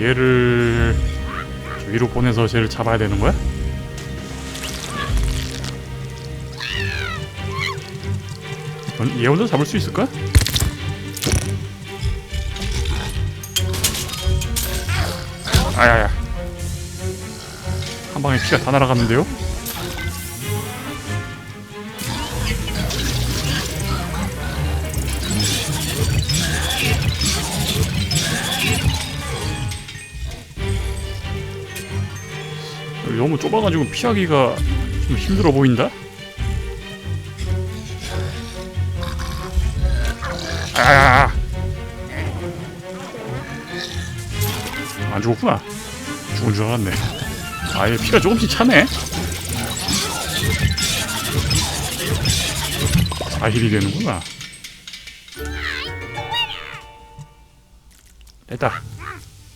얘를 저 위로 보내서 쟤를 잡아야 되는 거야? 어, 얘 혼자 잡을 수 있을까? 아야야 한 방에 피가 다 날아갔는데요? 좁아가지고 피하기가 좀 힘들어 보인다? 아! 안 죽었구나. 죽은 줄 알았네. 아얘 피가 조금씩 차네. 자힐이 되는구나. 됐다.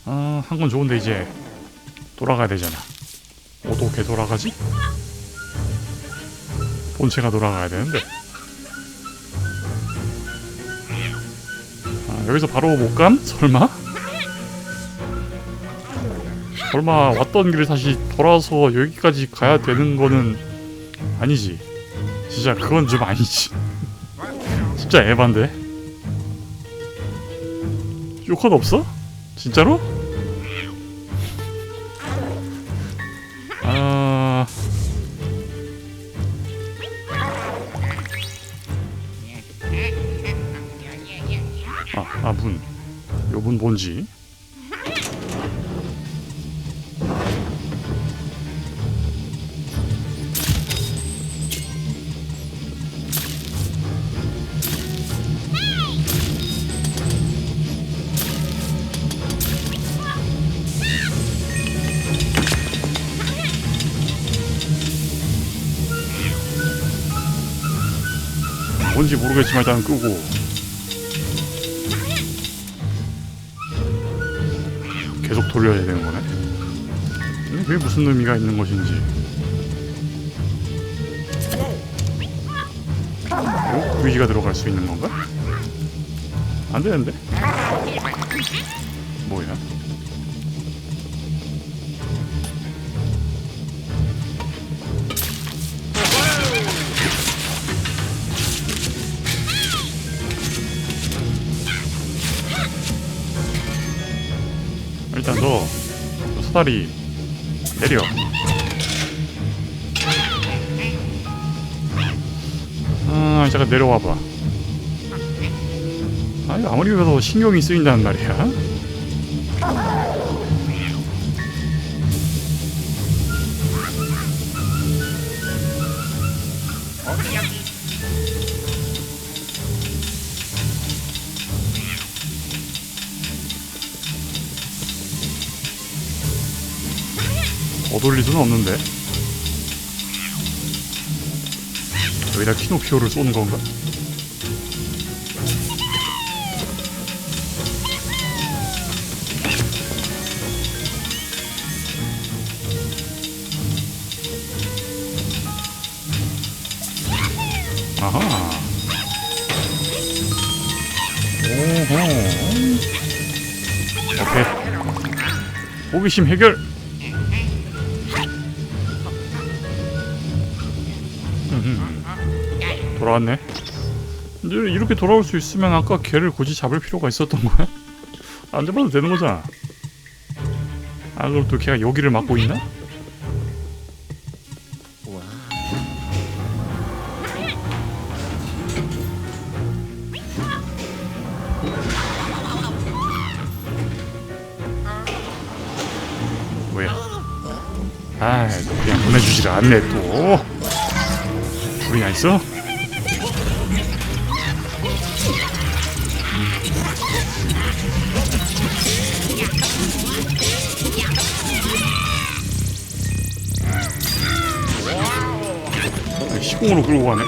아, 한 건 좋은데 이제 돌아가야 되잖아. 어떻게 돌아가지? 본체가 돌아가야 되는데. 아, 여기서 바로 못 감? 설마? 설마 왔던 길을 다시 돌아서 여기까지 가야 되는 거는 아니지. 진짜 그건 좀 아니지. 진짜 에반데. 요컨 없어? 진짜로? 아, 아 문. 요 문 뭔지. 뭔지 모르겠지만 일단 끄고 돌려야 되는 거네. 근데 그게 무슨 의미가 있는 것인지. 요 위기가 들어갈 수 있는 건가? 안 되는데? 뭐야? 너 사다리 내려. 아, 잠깐 내려와봐. 아, 이거 아무리 그래도 신경이 쓰인다는 말이야. 어돌릴 수는 없는데. 여기다 키노피오를 쏘는 건가? 아하. 오호. 오케이. 호기심 해결. 돌아왔네. 이렇게 돌아올 수 있으면 아까 걔를 굳이 잡을 필요가 있었던 거야? 안 잡아도 되는 거잖아. 아 그럼 또 걔가 여기를 막고 있나? 뭐야? 아, 너 그냥 보내주지를 않네 또. 불이나 있어? 폭공으로 끌고 가네.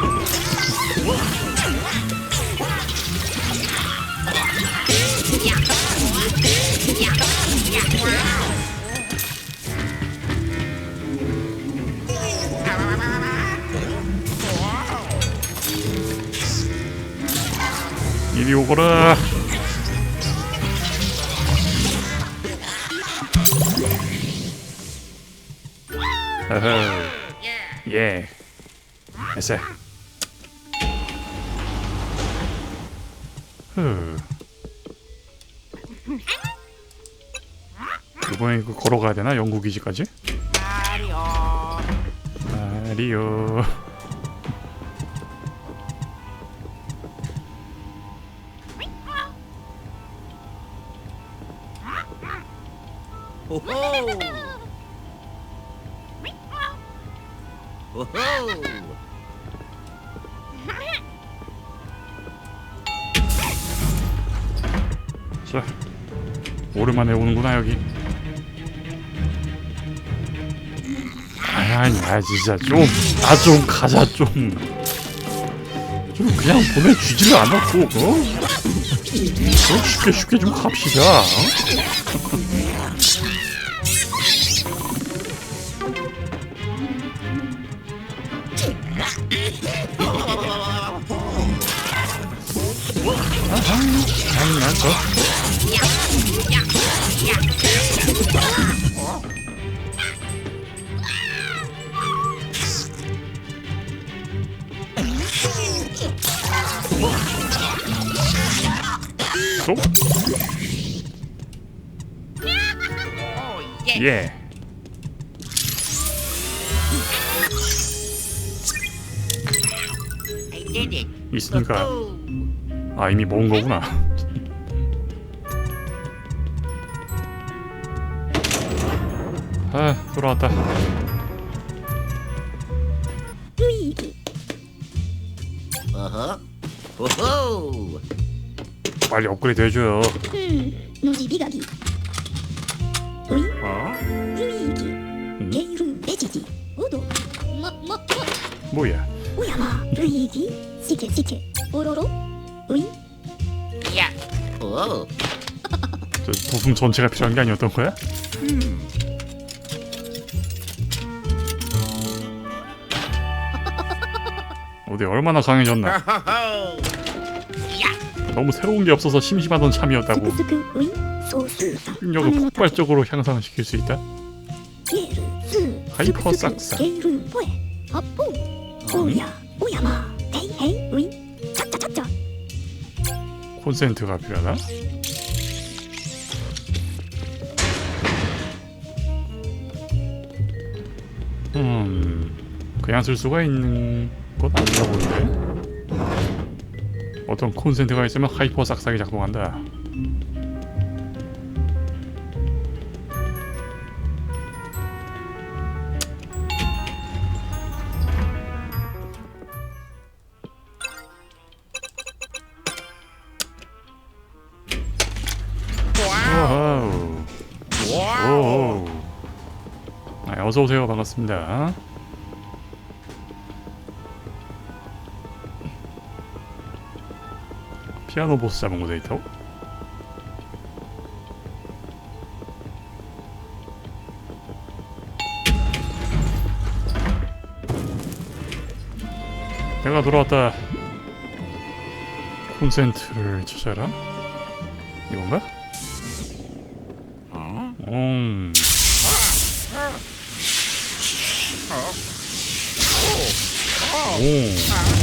이리 오거라. 예. 됐어. 흐. 이번에 그 걸어가야 되나 영국 기지까지? 마리오. 오호. 오호. 오랜만에 오는구나 여기. 아니, 아 진짜 좀, 아 좀 가자 좀. 좀 그냥 보내주지를 않았고, 어? 어, 쉽게 쉽게 좀 갑시다. 어? 쏙. 예. I did it. 있으니까. 아 이미 먹은 거구나. 아 돌아왔다. 빨리 업그레이드 해줘요. 음, 노지 미각이. 오이, 어? 분위기, 음? 게으름 매지지, 오도, 뭐, 뭐, 뭐, 뭐야? 오야마, 분위기, 시트, 시트, 오로로, 오이, 야. 오. 저 부품 전체가 필요한 게 아니었던 거야? 음. 어디 얼마나 강해졌나? 너무 새로운 게 없어서 심심하던 참이었다고 능력을 폭발적으로 향상시킬 수 있다. 하이퍼 싹싹 콘센트가 필요하다. 음, 그냥 쓸 수가 있는 것 아닌가 본데. 어떤 콘센트가 있으면 하이퍼 싹싹이 작동한다. 와우. 아, 어서 오세요. 반갑습니다. 피아노 보스 잡은 거 데이터. 내가 돌아왔다. 콘센트를 찾아라. 이건가? 음. 오.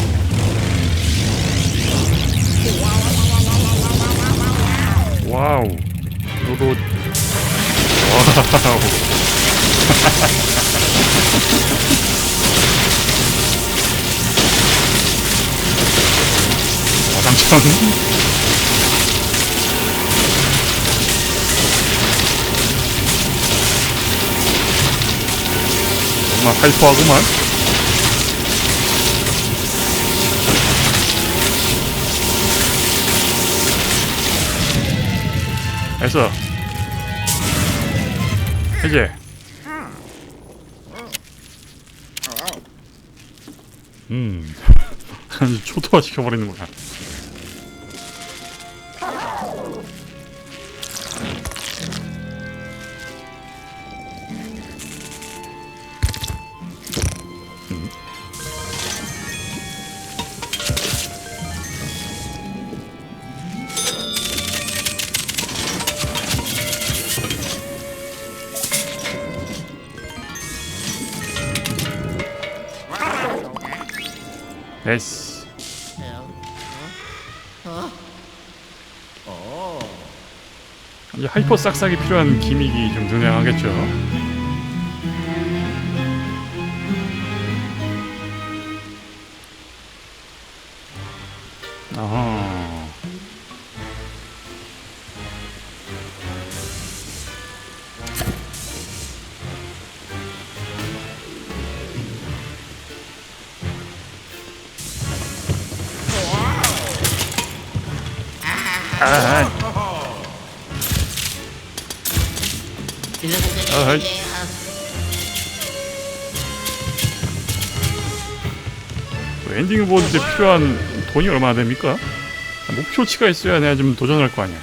와우. 너도 와우. 와장창. 정말 하이퍼하구만. 됐어. 이제. 음. 초토화 시켜버리는구나. 됐어. 어? 어? 이제 하이퍼 싹싹이 필요한 기믹이 좀 등장하겠죠. 필요한 돈이 얼마나 됩니까? 목표치가 있어야 내가 좀 도전할 거 아니야.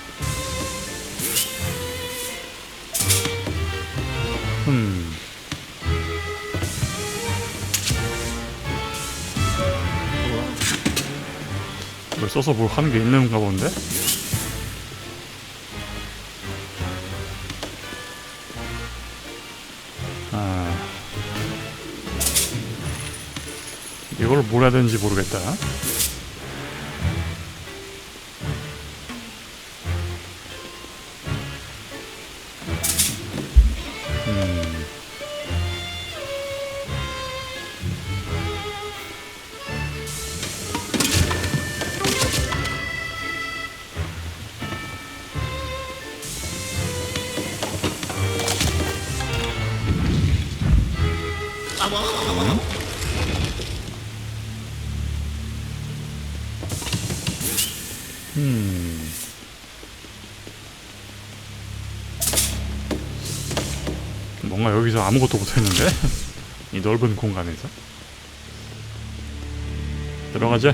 음. 이걸 써서 뭘 하는 게 있는가 본데? 되는지 모르겠다. 뭔가 여기서 아무것도 못했는데? 이 넓은 공간에서? 들어가자.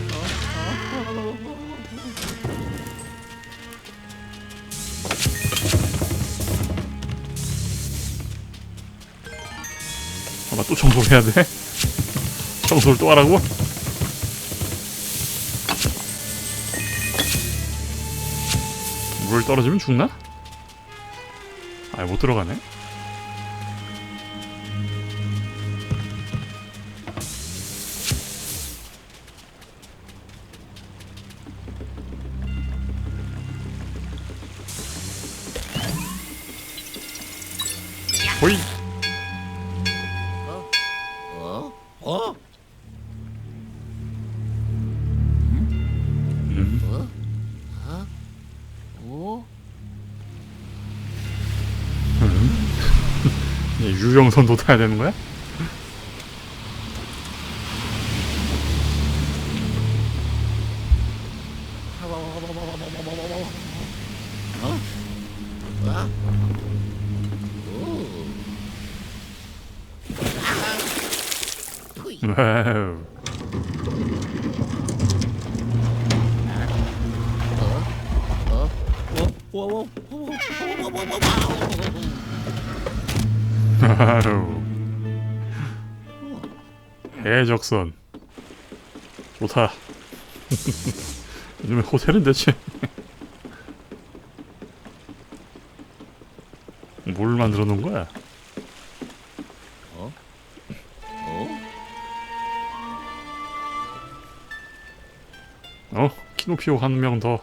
아, 나또 청소를 해야 돼? 청소를 또 하라고? 물 떨어지면 죽나? 아예 못 들어가네. 음. 어? 어? 유령선도 타야 되는 거야? 어? 어? 오. 아. 해적선. 좋다. 요즘에 호텔은 대체 뭘 만들어 놓은 거야? 어? 어? 어? 키노피오 한 명 더.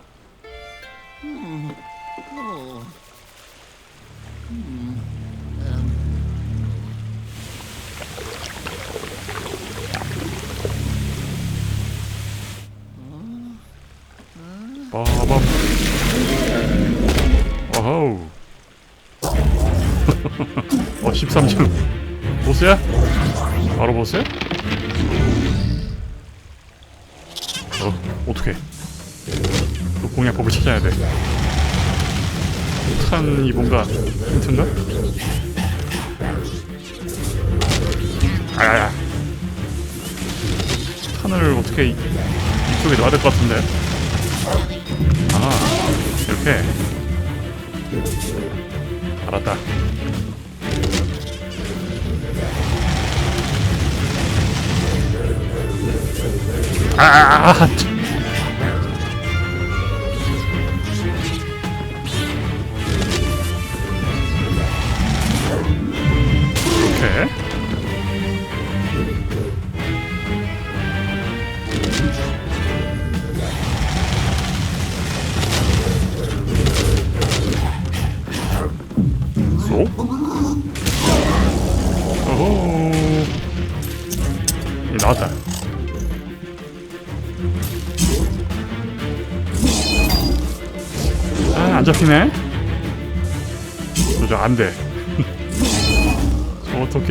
아,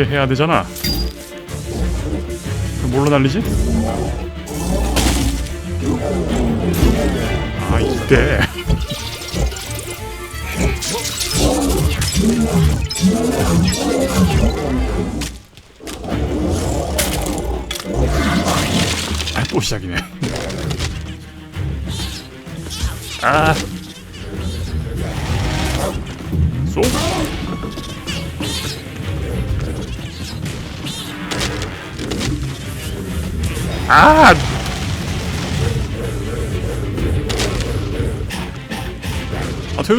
해야 되잖아. 뭘로 날리지? 아, 이때. 아, 또 시작이네. 아. 아. 아트.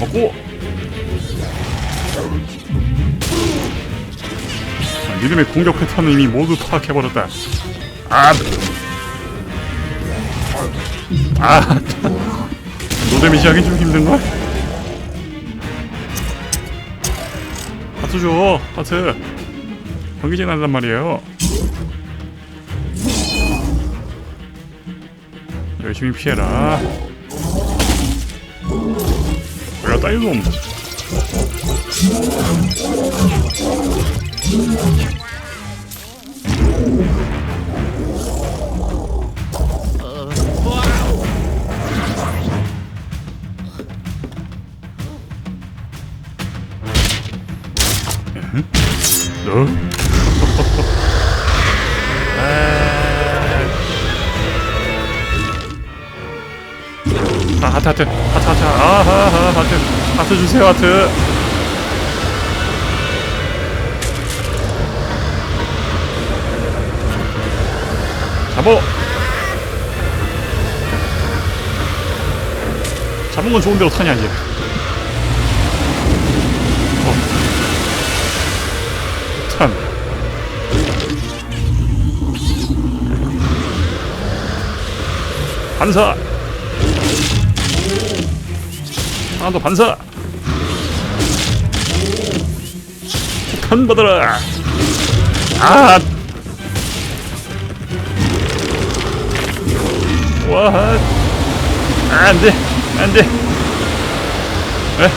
먹고. 아, 니들의 공격 패턴을 이미 모두 파악해버렸다. 아. 아. 노데미지 하기 좀 힘든걸? 하트 줘, 하트. 경기진 한단 말이에요. 열심히 피해라. 왜가 따이놈. 너? 아, 하트 하트. 하트 하트. 아하하 하트. 하트 주세요 하트. 잡어 잡은 건 좋은데 어떡하냐 이제. 어. 참. 반사 더 반사 폭탄 받아라 아 와, 아, 안 돼, 안 돼. 에?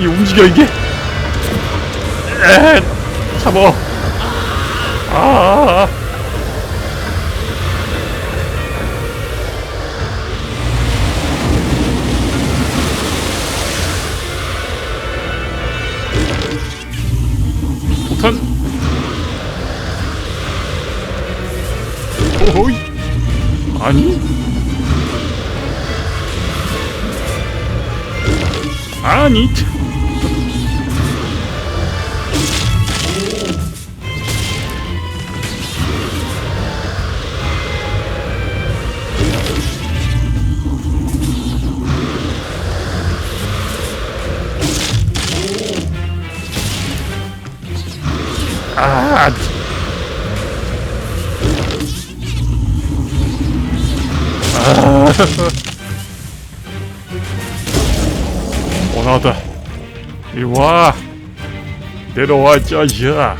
이 움직여 이게? 에, 잡어. 아, 아니? 아니. 어 나왔다 이리 와 내려와 짜야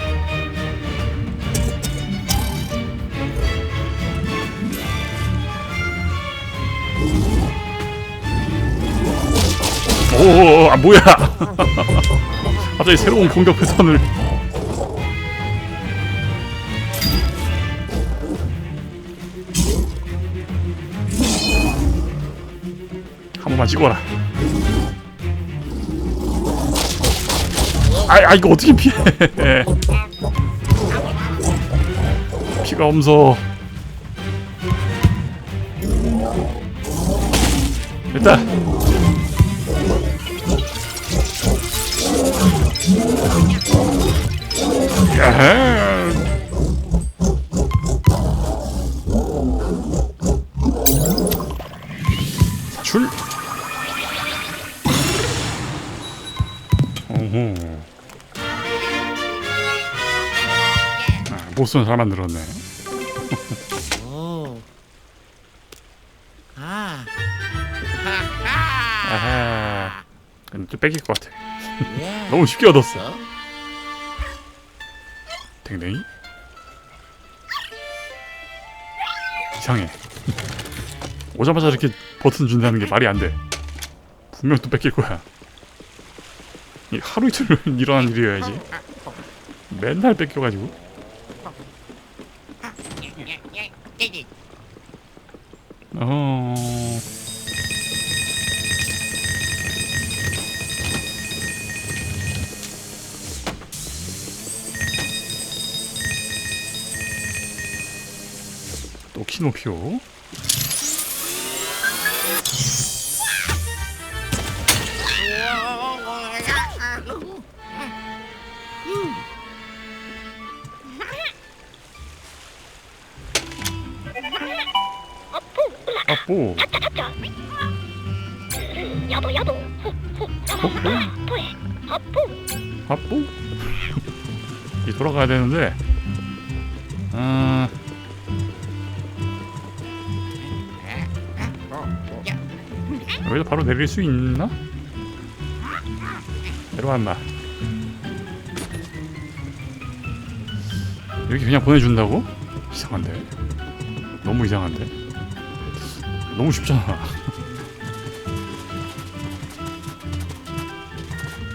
오, 아 뭐야? 갑자기 새로운 공격 패턴을. 한 번만 찍어라. 아, 아 이거 어떻게 피해? 피가 없어. 됐다. 야하. 아, 못 쓰는 사람 만들었네. 오. 아. 아하. 근데 또 뺏길 것 같아. 예. 너무 쉽게 얻었어. 어? 댕댕이? 이상해. 오자마자 이렇게 버튼 준다는 게 말이 안 돼. 분명 또 뺏길 거야. 이 하루 이틀 일어난 일이어야지. 맨날 뺏겨가지고. 어. 또 키노피오. 아뽀. 여보 여보 아포 아뽀? 이 돌아가야 되는데. 아. 여기서 바로 내릴 수 있나? 내려왔나? 여기 그냥 보내준다고? 이상한데. 너무 이상한데. 너무 쉽잖아.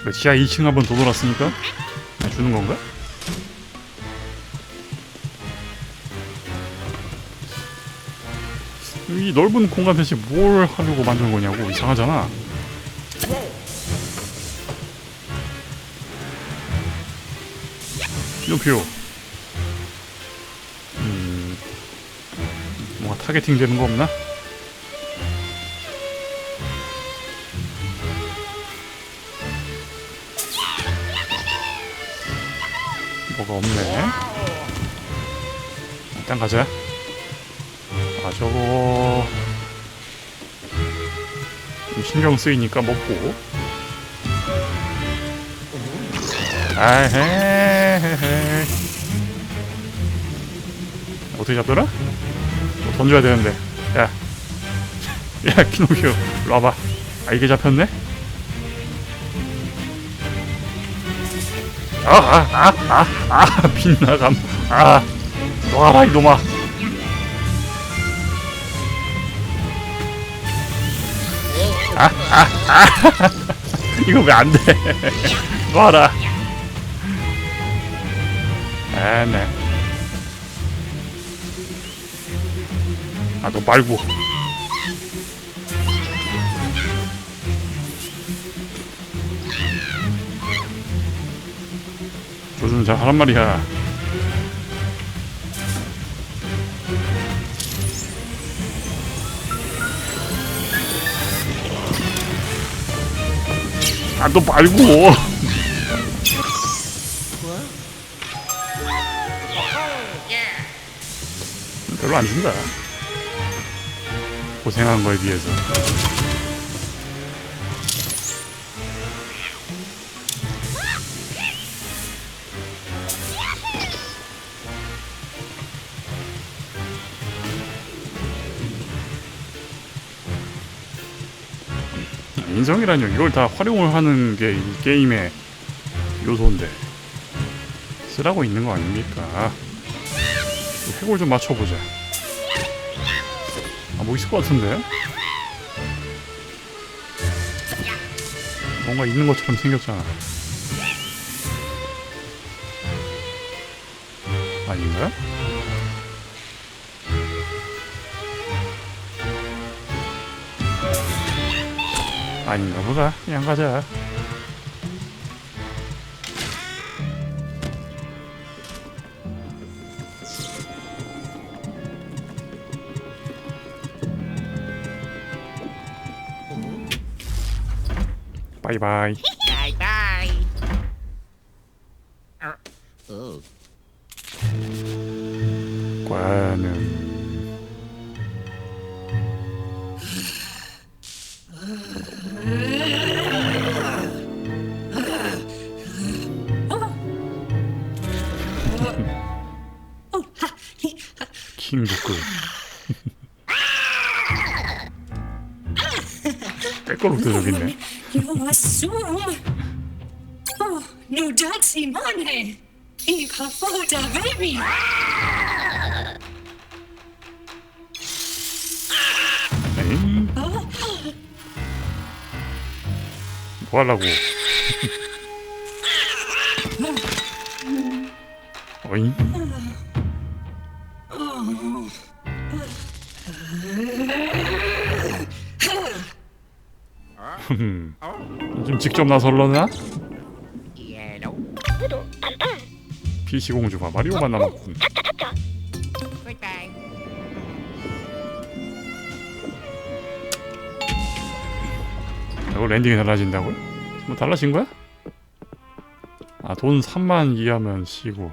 그 지하 2층 한번 더 돌았으니까 그냥 주는 건가? 이 넓은 공간 대체 뭘 하려고 만든 거냐고 이상하잖아. 피노피오. 음, 뭔가 타겟팅 되는 거 없나? 뭐가 없네. 일단 가자. 아 저거 좀 신경 쓰이니까 먹고. 아헤헤헤. 어떻게 잡더라? 뭐 던져야 되는데. 야, 야 키노피오, 일로 와봐. 아 이게 잡혔네? 아, 아, 아, 아, 아, 빗나감. 아, 놔라, 이놈아. 아, 아, 아. 이거 왜 안 돼? 놔라. 아, 네. 아, 너 말고. 조준 잘 하란 말이야. 아, 너 말고. 별로 안 준다. 고생한 거에 비해서. 인성이라뇨. 이걸 다 활용을 하는 게 이 게임의 요소인데 쓰라고 있는 거 아닙니까? 해골 좀 맞춰보자. 아, 뭐 있을 것 같은데? 뭔가 있는 것처럼 생겼잖아. 아닌가요? 아닌가 보다. 그냥 가자. 바이바이. 킹부크 뺄 시골록도 저기 있네. You assume. Oh, no dirty money. If a photo baby. 에잉, Oh, 뭐 하려고? 어잉? 흠. 좀 직접 나설러나? PC 공주 봐 마리오만 남았군. 이거 랜딩이 달라진다고요? 뭐 달라진 거야? 아 돈 3만 이하면 C고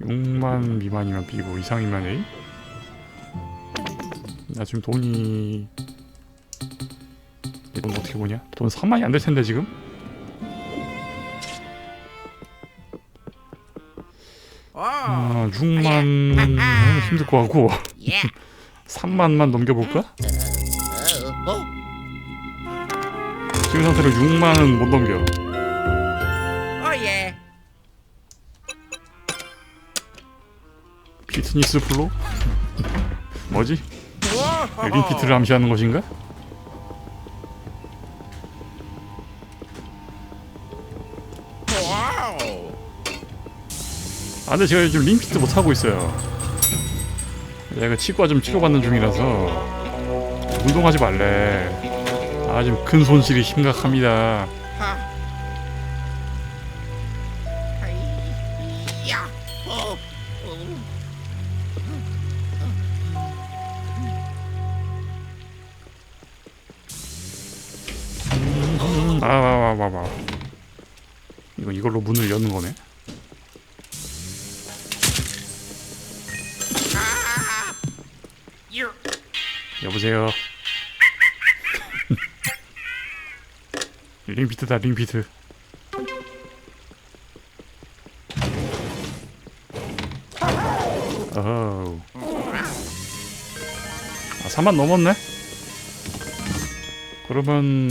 6만 미만이면 B고 이상이면 A? 나 지금 돈이 이 돈 어떻게 보냐? 돈 3만이 안 될 텐데 지금? 아 6만 힘들 것 같고 3만만 넘겨볼까? 지금 상태로 6만은 못 넘겨 피트니스 플로? 뭐지? 링피트를 암시하는 것인가? 아 근데 제가 요즘 링피트 못하고 있어요 내가 치과 좀 치료받는 중이라서 운동하지 말래 아 지금 큰 손실이 심각합니다 링피트다 링피트 어허. 아 3만 넘었네? 그러면.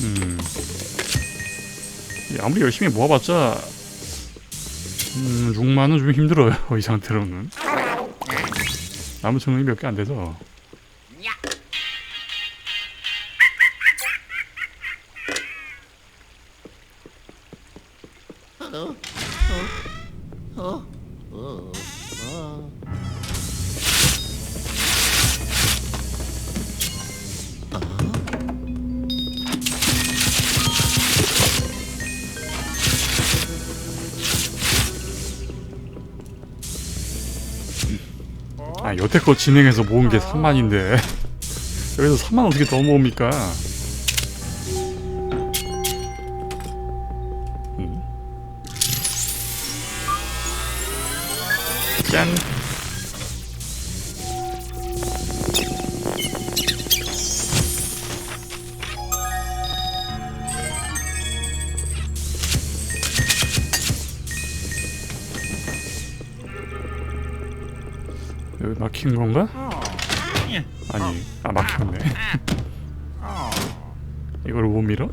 음. 이 아무리 열심히 모아봤자 음 6만은 좀 힘들어요 이 상태로는. 남은 청력이 몇 개 안 돼서 여태껏 진행해서 모은 게 3만인데 여기서 3만 어떻게 더 모읍니까? 여기 막힌 건가? 아니, 아 막혔네. 이걸 못 밀어?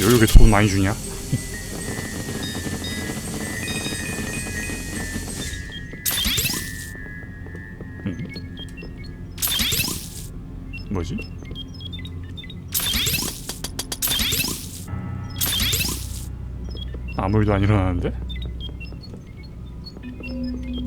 여기 왜 돈 많이 주냐? 일도 안 일어나는데?